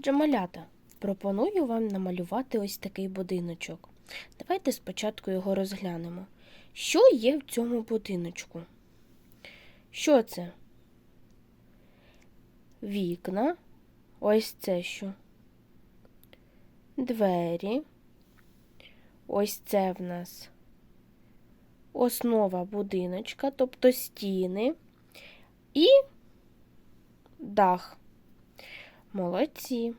Отже, малята, пропоную вам намалювати ось такий будиночок. Давайте спочатку його розглянемо. Що є в цьому будиночку? Що це? Вікна. Ось це що? Двері. Ось це в нас основа будиночка, тобто стіни і дах. Молодці.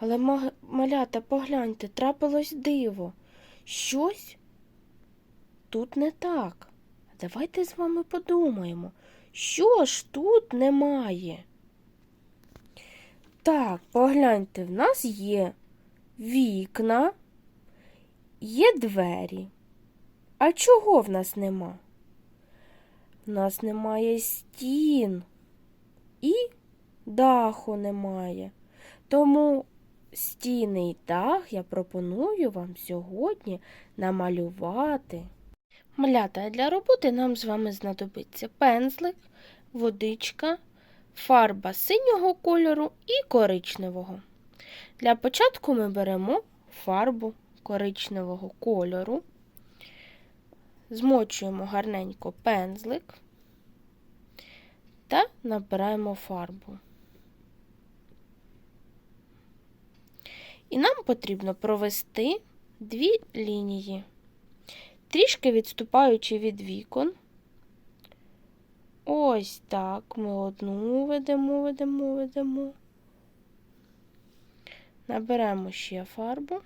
Але малята, погляньте, трапилось диво. Щось тут не так. Давайте з вами подумаємо, що ж тут немає. Так, погляньте, в нас є вікна, є двері. А чого в нас нема? В нас немає стін і даху немає. Тому стіни і дах я пропоную вам сьогодні намалювати. Малята, для роботи нам з вами знадобиться пензлик, водичка, фарба синього кольору і коричневого. Для початку ми беремо фарбу коричневого кольору, змочуємо гарненько пензлик та набираємо фарбу. І нам потрібно провести дві лінії, трішки відступаючи від вікон. Ось так ми одну ведемо, ведемо, ведемо. Наберемо ще фарбу.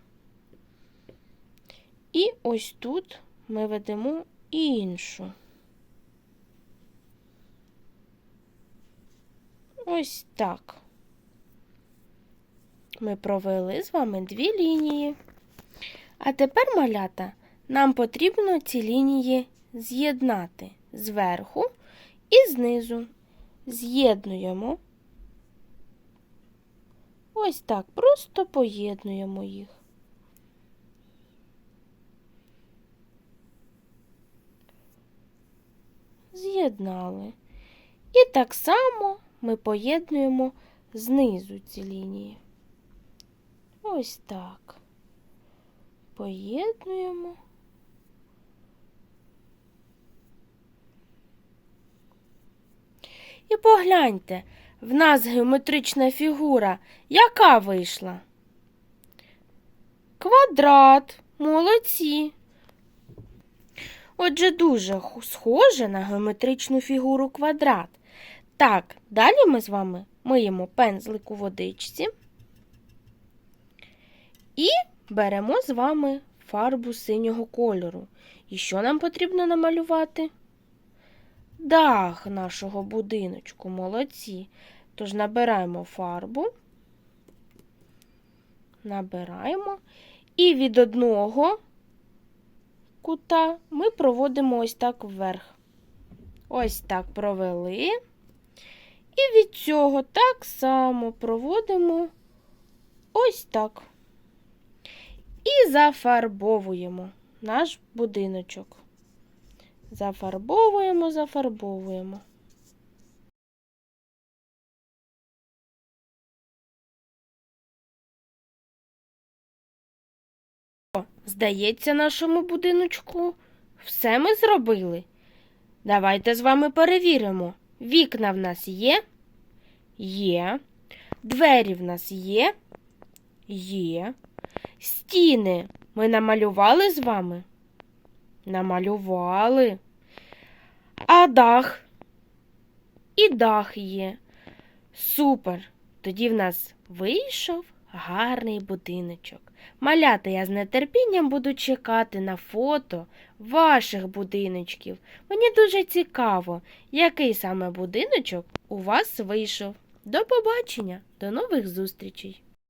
І ось тут ми ведемо іншу. Ось так. Ми провели з вами дві лінії. А тепер, малята, нам потрібно ці лінії з'єднати зверху і знизу. З'єднуємо. Ось так, просто поєднуємо їх. З'єднали. І так само ми поєднуємо знизу ці лінії. Ось так. Поєднуємо. І погляньте, в нас геометрична фігура, яка вийшла? Квадрат, молодці. Отже, дуже схоже на геометричну фігуру квадрат. Так, далі ми з вами миємо пензлик у водичці. І беремо з вами фарбу синього кольору. І що нам потрібно намалювати? Дах нашого будиночку, молодці. Тож набираємо фарбу, набираємо, і від одного кута ми проводимо ось так вверх. Ось так провели. І від цього так само проводимо ось так. Зафарбовуємо наш будиночок. Зафарбовуємо, зафарбовуємо. Здається, нашому будиночку все ми зробили. Давайте з вами перевіримо. Вікна в нас є? Є. Двері в нас є? Є. Стіни ми намалювали з вами? Намалювали. А дах? І дах є. Супер. Тоді в нас вийшов гарний будиночок. Малята, я з нетерпінням буду чекати на фото ваших будиночків. Мені дуже цікаво, який саме будиночок у вас вийшов. До побачення, до нових зустрічей!